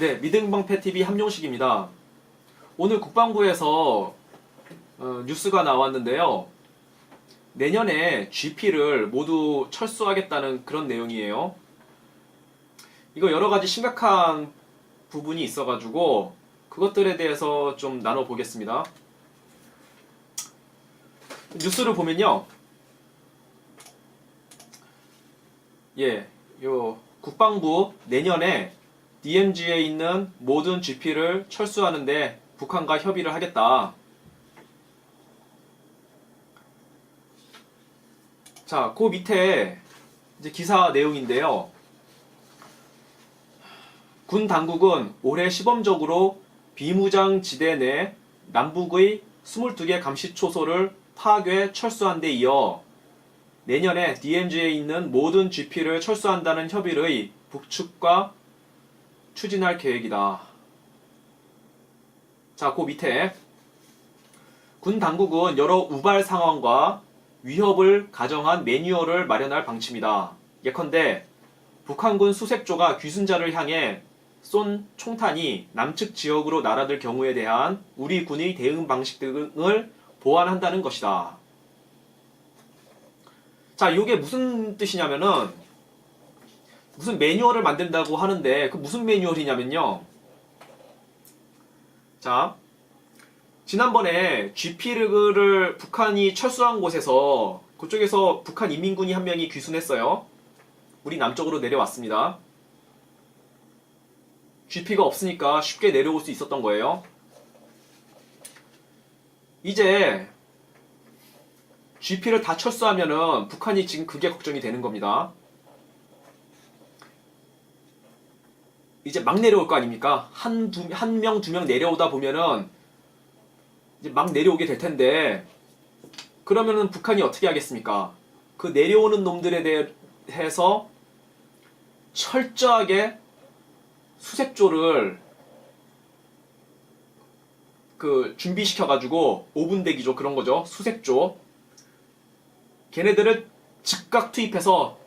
네, 믿음방패TV 함용식입니다. 오늘 국방부에서 어, 뉴스가 나왔는데요. 내년에 GP를 모두 철수하겠다는 그런 내용이에요. 이거 여러 가지 심각한 부분이 있어가지고 그것들에 대해서 좀 나눠보겠습니다. 뉴스를 보면요. 예, 요 국방부 내년에 DMZ에 있는 모든 GP를 철수하는데 북한과 협의를 하겠다. 자, 그 밑에 이제 기사 내용인데요. 군 당국은 올해 시범적으로 비무장 지대 내 남북의 22개 감시 초소를 파괴 철수한 데 이어 내년에 DMZ에 있는 모든 GP를 철수한다는 협의를 북측과 추진할 계획이다. 자, 그 밑에 군 당국은 여러 우발 상황과 위협을 가정한 매뉴얼을 마련할 방침이다. 예컨대 북한군 수색조가 귀순자를 향해 쏜 총탄이 남측 지역으로 날아들 경우에 대한 우리 군의 대응 방식 등을 보완한다는 것이다. 자, 이게 무슨 뜻이냐면은 무슨 매뉴얼을 만든다고 하는데 그 무슨 매뉴얼이냐면요. 자, 지난번에 GP를 북한이 철수한 곳에서 그쪽에서 북한 인민군이 한 명이 귀순했어요. 우리 남쪽으로 내려왔습니다. GP가 없으니까 쉽게 내려올 수 있었던 거예요. 이제 GP를 다 철수하면은 북한이 지금 그게 걱정이 되는 겁니다. 이제 막 내려올 거 아닙니까? 한, 두, 한 명, 두 명 내려오다 보면은 이제 막 내려오게 될 텐데 그러면은 북한이 어떻게 하겠습니까? 그 내려오는 놈들에 대해서 철저하게 수색조를 그 준비시켜가지고 5분 대기조 그런 거죠. 수색조. 걔네들을 즉각 투입해서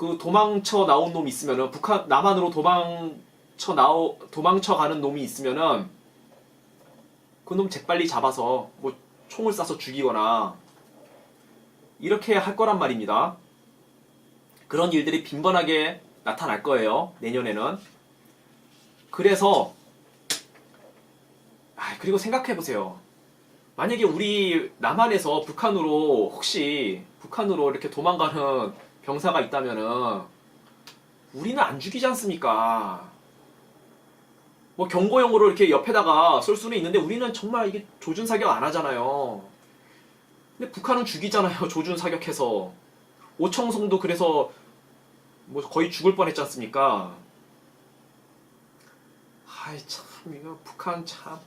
그 도망쳐 나온 놈이 있으면은 북한 남한으로 도망쳐 나오 도망쳐 가는 놈이 있으면은 그 놈 재빨리 잡아서 뭐 총을 쏴서 죽이거나 이렇게 할 거란 말입니다. 그런 일들이 빈번하게 나타날 거예요. 내년에는. 그래서 아, 그리고 생각해 보세요. 만약에 우리 남한에서 북한으로 혹시 북한으로 이렇게 도망가는 병사가 있다면은 우리는 안 죽이지 않습니까? 뭐 경고용으로 이렇게 옆에다가 쏠 수는 있는데 우리는 정말 이게 조준 사격 안 하잖아요. 근데 북한은 죽이잖아요. 조준 사격해서 오청성도 그래서 뭐 거의 죽을 뻔했지 않습니까? 아이 참 이거 북한 참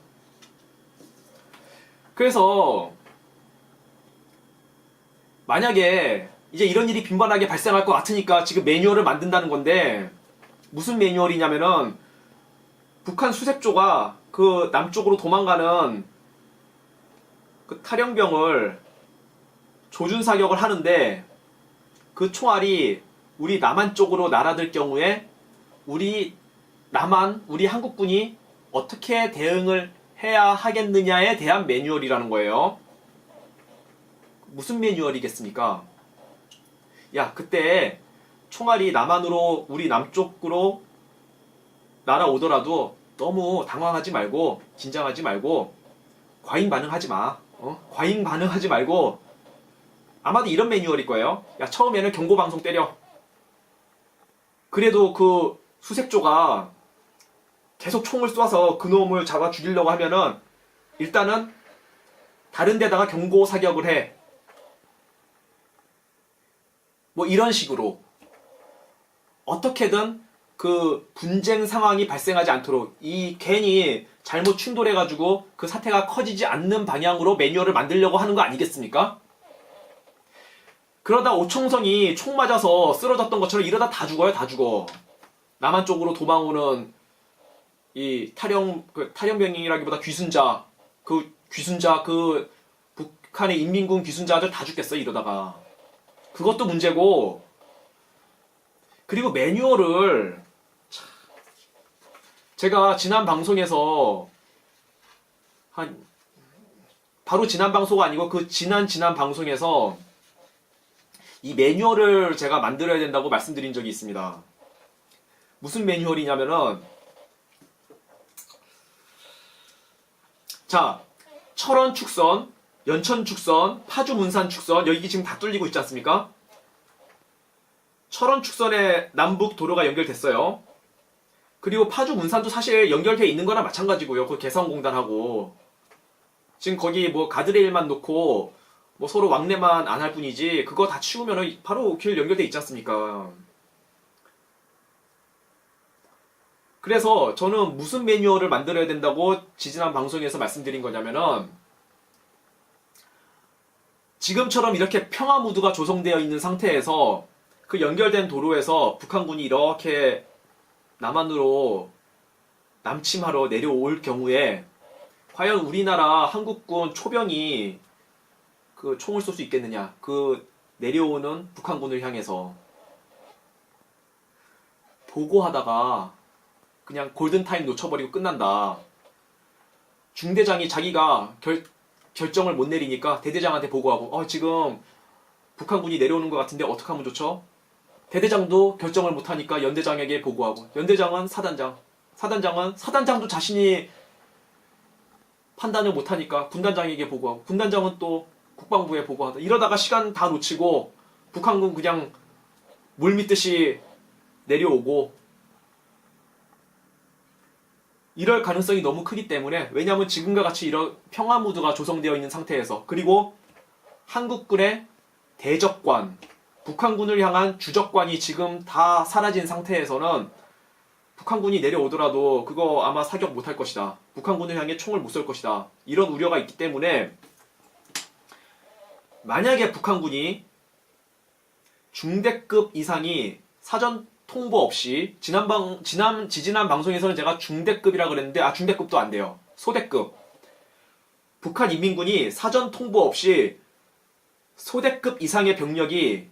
그래서 만약에 이제 이런 일이 빈번하게 발생할 것 같으니까 지금 매뉴얼을 만든다는 건데 무슨 매뉴얼이냐면은 북한 수색조가 그 남쪽으로 도망가는 그 탈영병을 조준 사격을 하는데 그 총알이 우리 남한 쪽으로 날아들 경우에 우리 남한 우리 한국군이 어떻게 대응을 해야 하겠느냐에 대한 매뉴얼이라는 거예요. 무슨 매뉴얼이겠습니까? 야, 그때 총알이 남한으로 우리 남쪽으로 날아오더라도 너무 당황하지 말고 긴장하지 말고 과잉 반응하지 마. 어? 과잉 반응하지 말고 아마도 이런 매뉴얼일 거예요. 야, 처음에는 경고 방송 때려. 그래도 그 수색조가 계속 총을 쏴서 그 놈을 잡아 죽이려고 하면은 일단은 다른 데다가 경고 사격을 해. 뭐 이런 식으로 어떻게든 그 분쟁 상황이 발생하지 않도록 이 괜히 잘못 충돌해가지고 그 사태가 커지지 않는 방향으로 매뉴얼을 만들려고 하는 거 아니겠습니까? 그러다 오총성이 총 맞아서 쓰러졌던 것처럼 이러다 다 죽어요, 다 죽어. 남한 쪽으로 도망오는 이 탈영 그 탈영병이라기보다 귀순자 그 귀순자 그 북한의 인민군 귀순자들 다 죽겠어 이러다가 그것도 문제고 그리고 매뉴얼을 참, 제가 지난 방송에서 한 바로 지난 방송가 아니고 그 지난 지난 방송에서 이 매뉴얼을 제가 만들어야 된다고 말씀드린 적이 있습니다. 무슨 매뉴얼이냐면은 자 철원 축선, 연천 축선, 파주 문산 축선 여기 지금 다 뚫리고 있지 않습니까? 철원 축선에 남북 도로가 연결됐어요. 그리고 파주 문산도 사실 연결돼 있는 거나 마찬가지고요. 그 개성공단하고 지금 거기 뭐 가드레일만 놓고 뭐 서로 왕래만 안 할 뿐이지 그거 다 치우면은 바로 길 연결돼 있지 않습니까? 그래서 저는 무슨 매뉴얼을 만들어야 된다고 지지난 방송에서 말씀드린 거냐면은 지금처럼 이렇게 평화 무드가 조성되어 있는 상태에서 그 연결된 도로에서 북한군이 이렇게 남한으로 남침하러 내려올 경우에 과연 우리나라 한국군 초병이 그 총을 쏠 수 있겠느냐? 그 내려오는 북한군을 향해서 보고하다가 그냥 골든타임 놓쳐버리고 끝난다. 중대장이 자기가 결, 결정을 못 내리니까 대대장한테 보고하고 어, 지금 북한군이 내려오는 것 같은데 어떻게 하면 좋죠? 대대장도 결정을 못하니까 연대장에게 보고하고 연대장은 사단장 사단장은 사단장도 자신이 판단을 못하니까 군단장에게 보고하고 군단장은 또 국방부에 보고하다 이러다가 시간 다 놓치고 북한군 그냥 물밀듯이 내려오고 이럴 가능성이 너무 크기 때문에 왜냐하면 지금과 같이 이런 평화 무드가 조성되어 있는 상태에서 그리고 한국군의 대적관 북한군을 향한 주적관이 지금 다 사라진 상태에서는 북한군이 내려오더라도 그거 아마 사격 못할 것이다. 북한군을 향해 총을 못 쏠 것이다. 이런 우려가 있기 때문에 만약에 북한군이 중대급 이상이 사전 통보 없이 지난 방 지난 지지난 방송에서는 제가 중대급이라 그랬는데 아 중대급도 안 돼요. 소대급. 북한 인민군이 사전 통보 없이 소대급 이상의 병력이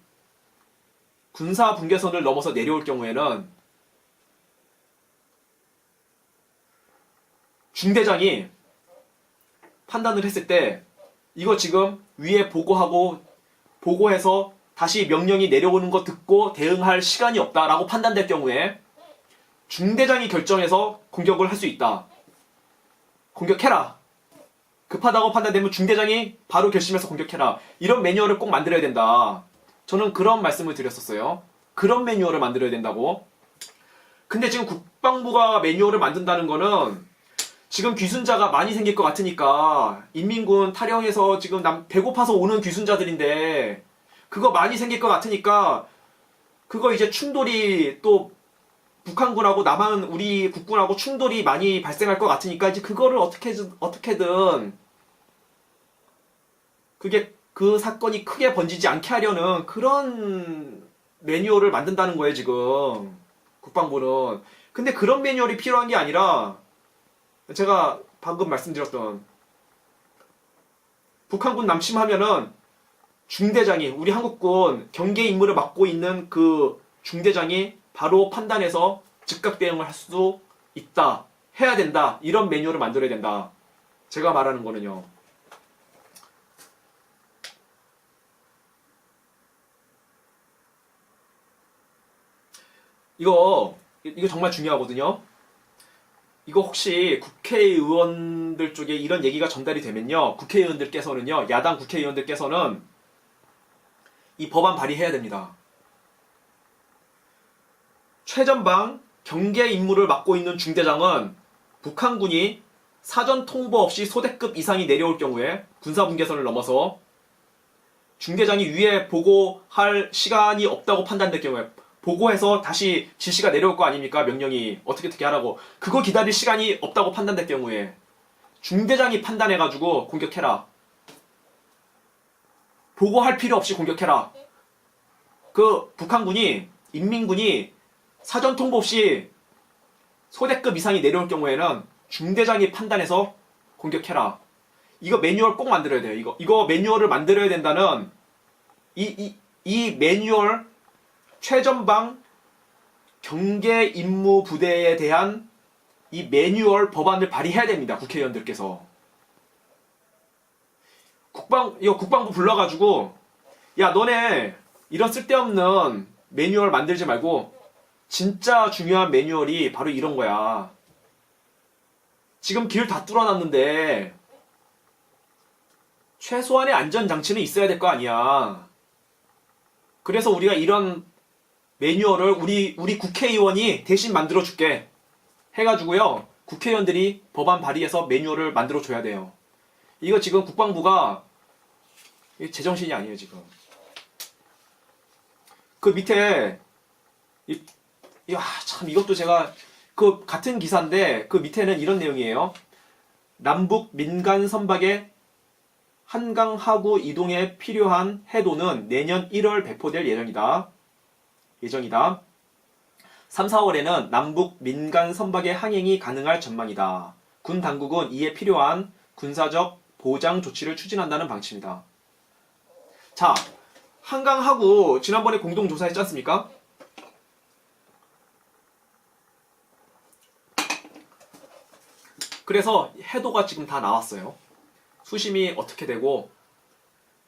군사 분계선을 넘어서 내려올 경우에는 중대장이 판단을 했을 때 이거 지금 위에 보고하고 보고해서 다시 명령이 내려오는 거 듣고 대응할 시간이 없다라고 판단될 경우에 중대장이 결정해서 공격을 할 수 있다. 공격해라. 급하다고 판단되면 중대장이 바로 결심해서 공격해라. 이런 매뉴얼을 꼭 만들어야 된다. 저는 그런 말씀을 드렸었어요. 그런 매뉴얼을 만들어야 된다고. 근데 지금 국방부가 매뉴얼을 만든다는 거는 지금 귀순자가 많이 생길 것 같으니까 인민군 탈영해서 지금 남 배고파서 오는 귀순자들인데 그거 많이 생길 것 같으니까 그거 이제 충돌이 또 북한군하고 남한 우리 국군하고 충돌이 많이 발생할 것 같으니까 이제 그거를 어떻게 어떻게든 그게 그 사건이 크게 번지지 않게 하려는 그런 매뉴얼을 만든다는 거예요 지금. 국방부는. 근데 그런 매뉴얼이 필요한 게 아니라 제가 방금 말씀드렸던 북한군 남침하면은 중대장이 우리 한국군 경계 임무를 맡고 있는 그 중대장이 바로 판단해서 즉각 대응을 할 수도 있다 해야 된다 이런 매뉴얼을 만들어야 된다. 제가 말하는 거는요. 이거 이거 정말 중요하거든요. 이거 혹시 국회의원들 쪽에 이런 얘기가 전달이 되면요. 국회의원들께서는요 야당 국회의원들께서는 이 법안 발의해야 됩니다. 최전방 경계 임무를 맡고 있는 중대장은 북한군이 사전 통보 없이 소대급 이상이 내려올 경우에 군사분계선을 넘어서 중대장이 위에 보고할 시간이 없다고 판단될 경우에 보고해서 다시 지시가 내려올 거 아닙니까? 명령이 어떻게 어떻게 하라고 그거 기다릴 시간이 없다고 판단될 경우에 중대장이 판단해가지고 공격해라. 보고할 필요 없이 공격해라. 그 북한군이 인민군이 사전 통보 없이 소대급 이상이 내려올 경우에는 중대장이 판단해서 공격해라. 이거 매뉴얼 꼭 만들어야 돼요. 이거 이거 매뉴얼을 만들어야 된다는 이이이 매뉴얼 최전방 경계 임무 부대에 대한 이 매뉴얼 법안을 발의해야 됩니다. 국회의원들께서. 국방, 이거 국방부 불러가지고, 야, 너네 이런 쓸데없는 매뉴얼 만들지 말고, 진짜 중요한 매뉴얼이 바로 이런 거야. 지금 길 다 뚫어놨는데, 최소한의 안전장치는 있어야 될 거 아니야. 그래서 우리가 이런 매뉴얼을 우리, 우리 국회의원이 대신 만들어줄게. 해가지고요, 국회의원들이 법안 발의해서 매뉴얼을 만들어줘야 돼요. 이거 지금 국방부가 제정신이 아니에요, 지금. 그 밑에, 이, 이, 아, 참, 이것도 제가, 그, 같은 기사인데, 그 밑에는 이런 내용이에요. 남북 민간 선박의 한강 하구 이동에 필요한 해도는 내년 1월 배포될 예정이다. 예정이다. 3, 4월에는 남북 민간 선박의 항행이 가능할 전망이다. 군 당국은 이에 필요한 군사적 보장 조치를 추진한다는 방침이다. 자, 한강 하구 지난번에 공동 조사했지 않습니까? 그래서 해도가 지금 다 나왔어요. 수심이 어떻게 되고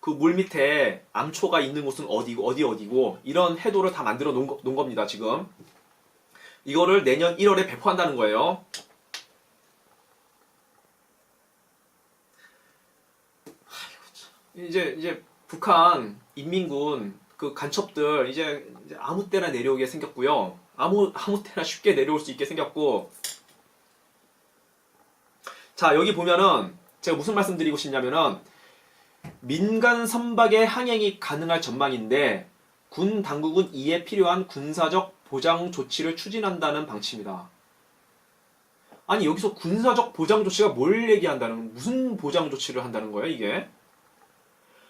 그 물 밑에 암초가 있는 곳은 어디고 어디 어디고 이런 해도를 다 만들어 놓은, 거- 놓은 겁니다 지금 이거를 내년 1월에 배포한다는 거예요 아이고, 참. 이제 이제 북한 인민군 그 간첩들 이제, 이제 아무 때나 내려오게 생겼고요 아무 아무 때나 쉽게 내려올 수 있게 생겼고 자 여기 보면은 제가 무슨 말씀 드리고 싶냐면은 민간 선박의 항행이 가능할 전망인데 군 당국은 이에 필요한 군사적 보장 조치를 추진한다는 방침이다. 아니 여기서 군사적 보장 조치가 뭘 얘기한다는 무슨 보장 조치를 한다는 거예요 이게?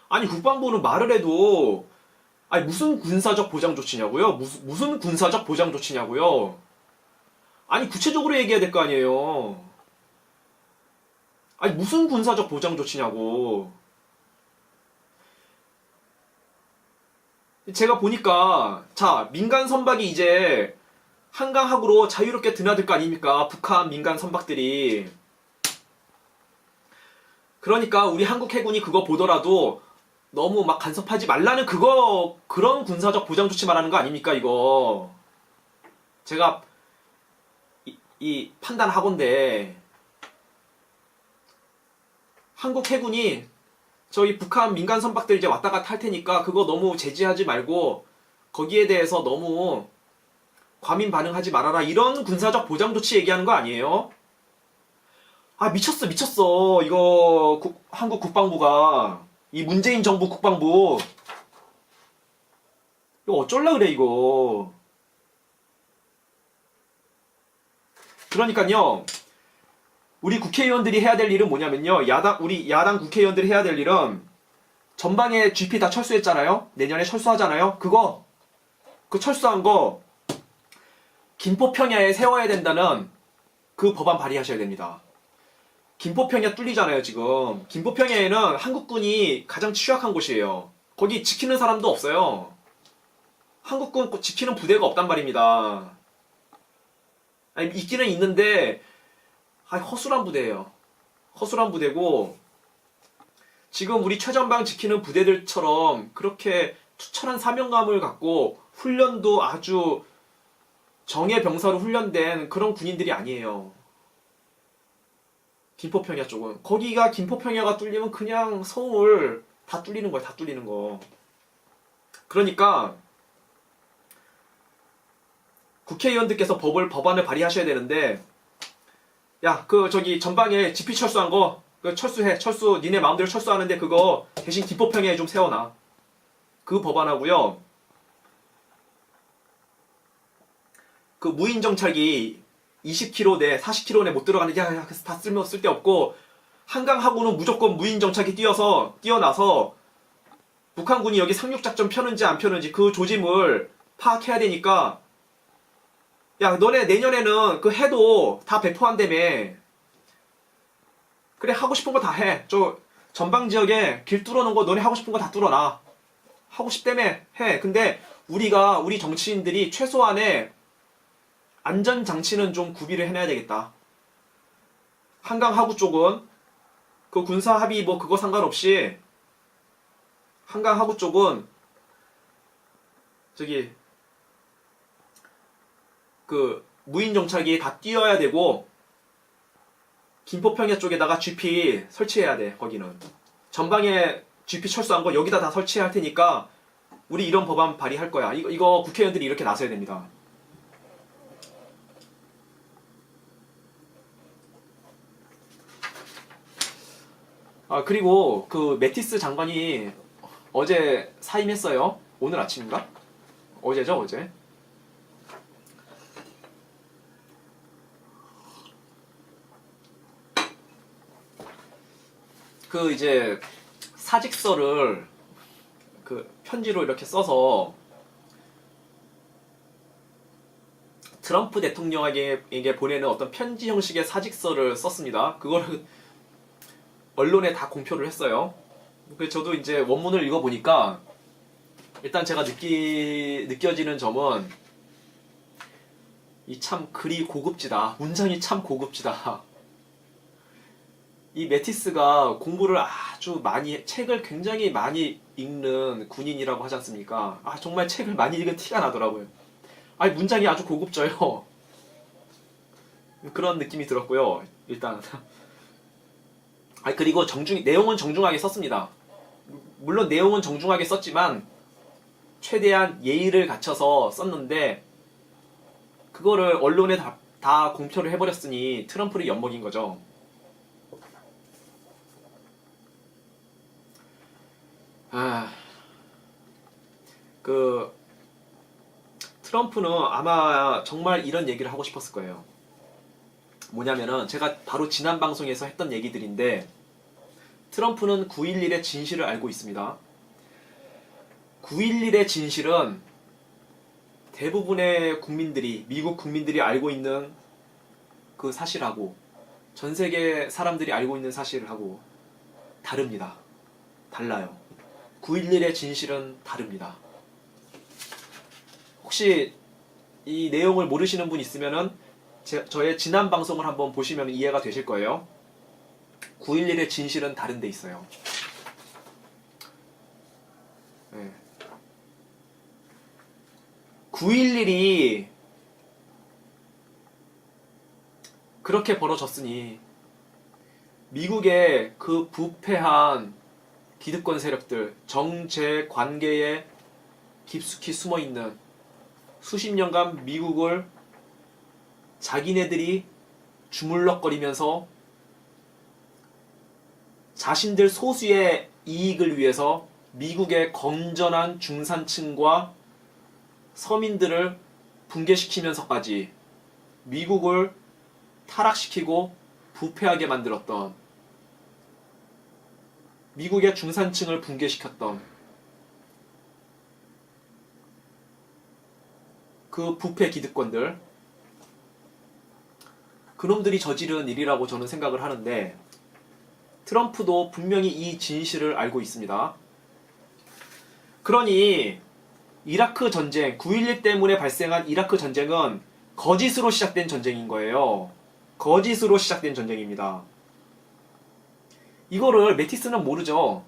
아니 국방부는 말을 해도 아니 무슨 군사적 보장 조치냐고요? 무슨 무슨 군사적 보장 조치냐고요? 아니 구체적으로 얘기해야 될 거 아니에요. 아니 무슨 군사적 보장 조치냐고. 제가 보니까 자 민간 선박이 이제 한강하구로 자유롭게 드나들 거 아닙니까? 북한 민간 선박들이. 그러니까 우리 한국 해군이 그거 보더라도 너무 막 간섭하지 말라는 그거 그런 군사적 보장 조치 말하는 거 아닙니까 이거. 제가 이, 이 판단하건데 한국 해군이 저희 북한 민간 선박들 이제 왔다 갔다 할 테니까 그거 너무 제지하지 말고 거기에 대해서 너무 과민 반응하지 말아라 이런 군사적 보장 조치 얘기하는 거 아니에요? 아 미쳤어 미쳤어 이거 국- 한국 국방부가 이 문재인 정부 국방부 이거 어쩔라 그래 이거 그러니까요 우리 국회의원들이 해야 될 일은 뭐냐면요. 야당, 우리 야당 국회의원들이 해야 될 일은 전방에 GP 다 철수했잖아요. 내년에 철수하잖아요. 그거, 그 철수한 거, 김포 평야에 세워야 된다는 그 법안 발의하셔야 됩니다. 김포평야 뚫리잖아요, 지금. 김포평야에는 한국군이 가장 취약한 곳이에요. 거기 지키는 사람도 없어요. 한국군 지키는 부대가 없단 말입니다. 아니, 있기는 있는데, 아, 허술한 부대예요. 허술한 부대고 지금 우리 최전방 지키는 부대들처럼 그렇게 투철한 사명감을 갖고 훈련도 아주 정예 병사로 훈련된 그런 군인들이 아니에요. 김포평야 쪽은 거기가 김포평야가 뚫리면 그냥 서울 다 뚫리는 거야, 다 뚫리는 거. 그러니까 국회의원들께서 법을 법안을 발의하셔야 되는데 야, 그 저기 전방에 지피 철수한 거, 그 철수해, 철수, 니네 마음대로 철수하는데 그거 대신 기포평에 좀 세워놔. 그 법안하고요. 그 무인 정찰기 20km 내, 40km 내 못 들어가는 게 다 쓸모 쓸데 없고 한강하고는 무조건 무인 정찰기 뛰어서 뛰어나서 북한군이 여기 상륙 작전 펴는지 안 펴는지 그 조짐을 파악해야 되니까 야, 너네 내년에는 그 해도 다 배포한다며. 그래, 하고 싶은 거 다 해. 저 전방 지역에 길 뚫어놓은 거 너네 하고 싶은 거 다 뚫어놔. 하고 싶다며 해. 근데 우리가, 우리 정치인들이 최소한의 안전 장치는 좀 구비를 해놔야 되겠다. 한강 하구 쪽은 그 군사 합의 뭐 그거 상관없이 한강 하구 쪽은 저기 그 무인 정찰기 다 띄어야 되고 김포평야 쪽에다가 GP 설치해야 돼 거기는. 전방에 GP 철수한 거 여기다 다 설치할 테니까 우리 이런 법안 발의할 거야. 이거, 이거 국회의원들이 이렇게 나서야 됩니다 아 그리고 그 메티스 장관이 어제 사임했어요 오늘 아침인가? 어제죠 어제 그 이제 사직서를 그 편지로 이렇게 써서 트럼프 대통령에게 보내는 어떤 편지 형식의 사직서를 썼습니다. 그거를 언론에 다 공표를 했어요. 그래서 저도 이제 원문을 읽어보니까 일단 제가 느끼, 느껴지는 점은 이 참 글이 고급지다. 문장이 참 고급지다. 이 메티스가 공부를 아주 많이 책을 굉장히 많이 읽는 군인이라고 하지 않습니까? 아 정말 책을 많이 읽은 티가 나더라고요. 아니 문장이 아주 고급져요. 그런 느낌이 들었고요. 일단 아 그리고 정중 내용은 정중하게 썼습니다. 물론 내용은 정중하게 썼지만 최대한 예의를 갖춰서 썼는데 그거를 언론에 다, 다 공표를 해버렸으니 트럼프를 엿먹인 거죠. 아, 그 트럼프는 아마 정말 이런 얘기를 하고 싶었을 거예요. 뭐냐면은 제가 바로 지난 방송에서 했던 얘기들인데 트럼프는 9.11의 진실을 알고 있습니다. 9.11의 진실은 대부분의 국민들이, 미국 국민들이 알고 있는 그 사실하고 전 세계 사람들이 알고 있는 사실하고 다릅니다. 달라요. 9.11의 진실은 다릅니다. 혹시 이 내용을 모르시는 분 있으면은 제- 저의 지난 방송을 한번 보시면 이해가 되실 거예요. 9.11의 진실은 다른 데 있어요. 네. 9.11이 그렇게 벌어졌으니 미국의 그 부패한 기득권 세력들, 정제 관계에 깊숙이 숨어 있는 수십 년간 미국을 자기네들이 주물럭거리면서 자신들 소수의 이익을 위해서 미국의 건전한 중산층과 서민들을 붕괴시키면서까지 미국을 타락시키고 부패하게 만들었던 미국의 중산층을 붕괴시켰던 그 부패 기득권들 그놈들이 저지른 일이라고 저는 생각을 하는데 트럼프도 분명히 이 진실을 알고 있습니다. 그러니 이라크 전쟁, 9.11 때문에 발생한 이라크 전쟁은 거짓으로 시작된 전쟁인 거예요. 거짓으로 시작된 전쟁입니다. 이거를 메티스는 모르죠.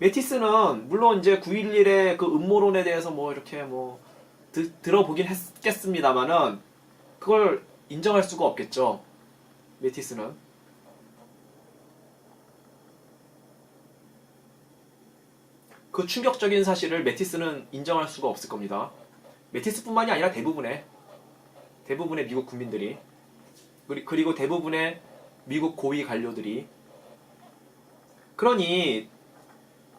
메티스는 물론 이제 9.11의 그 음모론에 대해서 뭐 이렇게 뭐 드- 들어보긴 했겠습니다만은 그걸 인정할 수가 없겠죠. 메티스는. 그 충격적인 사실을 메티스는 인정할 수가 없을 겁니다. 메티스뿐만이 아니라 대부분의 대부분의 미국 국민들이 그리- 그리고 대부분의 미국 고위 관료들이 그러니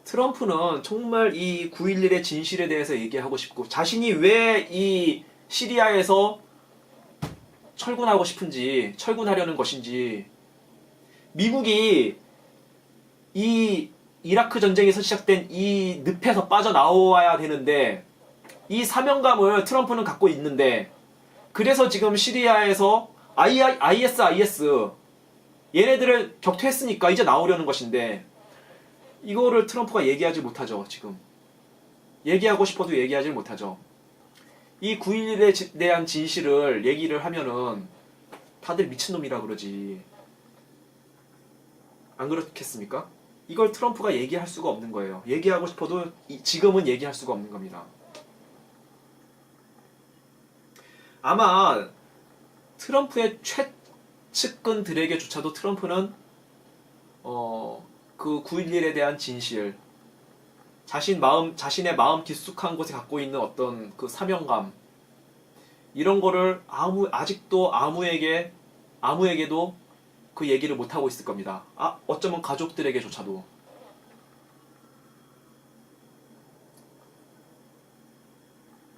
트럼프는 정말 이 9.11의 진실에 대해서 얘기하고 싶고 자신이 왜 이 시리아에서 철군하고 싶은지 철군하려는 것인지. 미국이 이 이라크 전쟁에서 시작된 이 늪에서 빠져나와야 되는데 이 사명감을 트럼프는 갖고 있는데 그래서 지금 시리아에서 IS, IS 얘네들을 격퇴했으니까 이제 나오려는 것인데 이거를 트럼프가 얘기하지 못하죠 지금. 얘기하고 싶어도 얘기하지 못하죠 이 9.11에 대한 진실을 얘기를 하면은 다들 미친놈이라 그러지. 안 그렇겠습니까? 이걸 트럼프가 얘기할 수가 없는 거예요. 얘기하고 싶어도 이- 지금은 얘기할 수가 없는 겁니다. 아마 트럼프의 최측근들에게조차도 트럼프는 어, 그 9.11에 대한 진실, 자신 마음, 자신의 마음 깊숙한 곳에 갖고 있는 어떤 그 사명감, 이런 거를 아무, 아직도 아무에게, 아무에게도 그 얘기를 못 하고 있을 겁니다. 아, 어쩌면 가족들에게조차도.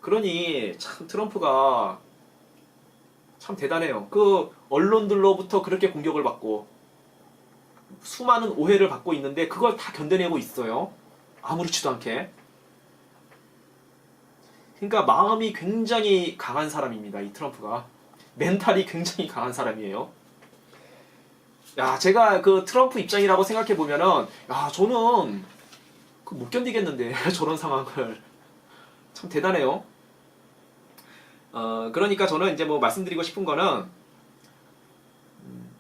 그러니 참 트럼프가 참 대단해요. 그 언론들로부터 그렇게 공격을 받고 수많은 오해를 받고 있는데 그걸 다 견뎌내고 있어요. 아무렇지도 않게. 그러니까 마음이 굉장히 강한 사람입니다. 이 트럼프가. 멘탈이 굉장히 강한 사람이에요. 야, 제가 그 트럼프 입장이라고 생각해 보면은 야, 저는 그못 견디겠는데 저런 상황을 참 대단해요. 어, 그러니까 저는 이제 뭐 말씀드리고 싶은 거는 음,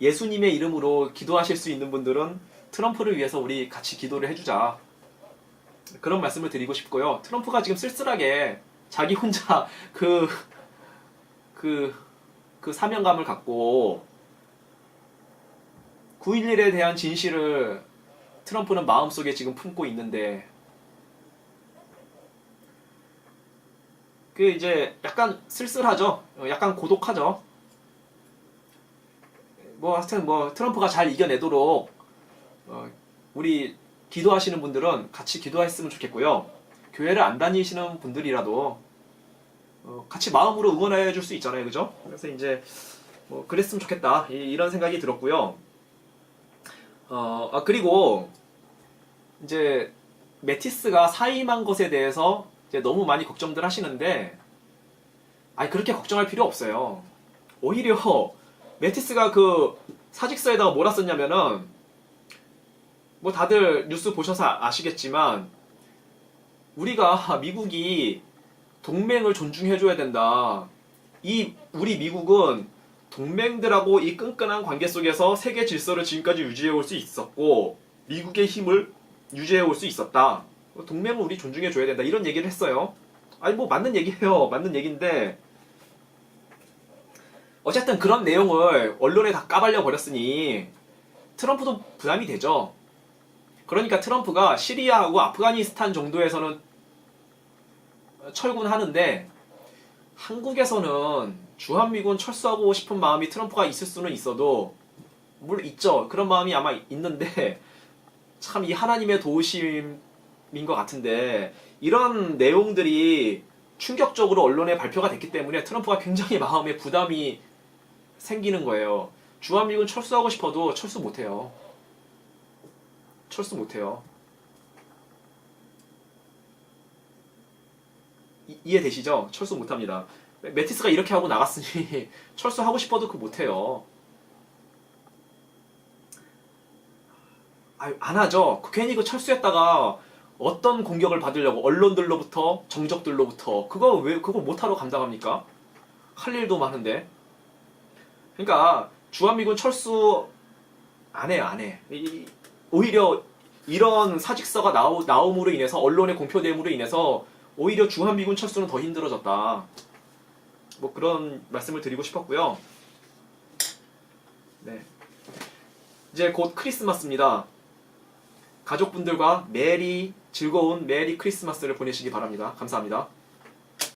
예수님의 이름으로 기도하실 수 있는 분들은 트럼프를 위해서 우리 같이 기도를 해주자. 그런 말씀을 드리고 싶고요. 트럼프가 지금 쓸쓸하게 자기 혼자 그, 그, 그 사명감을 갖고 9.11에 대한 진실을 트럼프는 마음속에 지금 품고 있는데 그 이제 약간 쓸쓸하죠. 어, 약간 고독하죠. 뭐 하여튼 뭐 트럼프가 잘 이겨내도록 어, 우리 기도하시는 분들은 같이 기도했으면 좋겠고요. 교회를 안 다니시는 분들이라도 어, 같이 마음으로 응원해 줄 수 있잖아요, 그죠? 그래서 이제 뭐 그랬으면 좋겠다 이- 이런 생각이 들었고요. 어 아, 그리고 이제 메티스가 사임한 것에 대해서 이제 너무 많이 걱정들 하시는데 아니 그렇게 걱정할 필요 없어요. 오히려 메티스가 그 사직서에다가 뭐라 썼냐면은 뭐 다들 뉴스 보셔서 아- 아시겠지만 우리가 미국이 동맹을 존중해줘야 된다. 이 우리 미국은 동맹들하고 이 끈끈한 관계 속에서 세계 질서를 지금까지 유지해 올 수 있었고 미국의 힘을 유지해 올 수 있었다. 동맹을 우리 존중해 줘야 된다. 이런 얘기를 했어요. 아니 뭐 맞는 얘기예요. 맞는 얘기인데 어쨌든 그런 내용을 언론에 다 까발려 버렸으니 트럼프도 부담이 되죠. 그러니까 트럼프가 시리아하고 아프가니스탄 정도에서는 철군하는데 한국에서는 주한미군 철수하고 싶은 마음이 트럼프가 있을 수는 있어도 물론 있죠. 그런 마음이 아마 있는데 참 이 하나님의 도우심인 것 같은데 이런 내용들이 충격적으로 언론에 발표가 됐기 때문에 트럼프가 굉장히 마음에 부담이 생기는 거예요. 주한미군 철수하고 싶어도 철수 못해요. 철수 못해요. 이- 이해되시죠? 철수 못합니다. 메티스가 이렇게 하고 나갔으니 철수하고 싶어도 그 못해요. 아유, 안 하죠. 그 괜히 그 철수했다가 어떤 공격을 받으려고 언론들로부터 정적들로부터 그거 왜 그거 못하러 감당합니까? 할 일도 많은데. 그러니까 주한미군 철수 안 해요, 안 해. 이- 오히려 이런 사직서가 나오, 나옴으로 인해서 언론의 공표됨으로 인해서 오히려 주한미군 철수는 더 힘들어졌다. 뭐 그런 말씀을 드리고 싶었고요. 네. 이제 곧 크리스마스입니다. 가족분들과 메리 즐거운 메리 크리스마스를 보내시기 바랍니다. 감사합니다.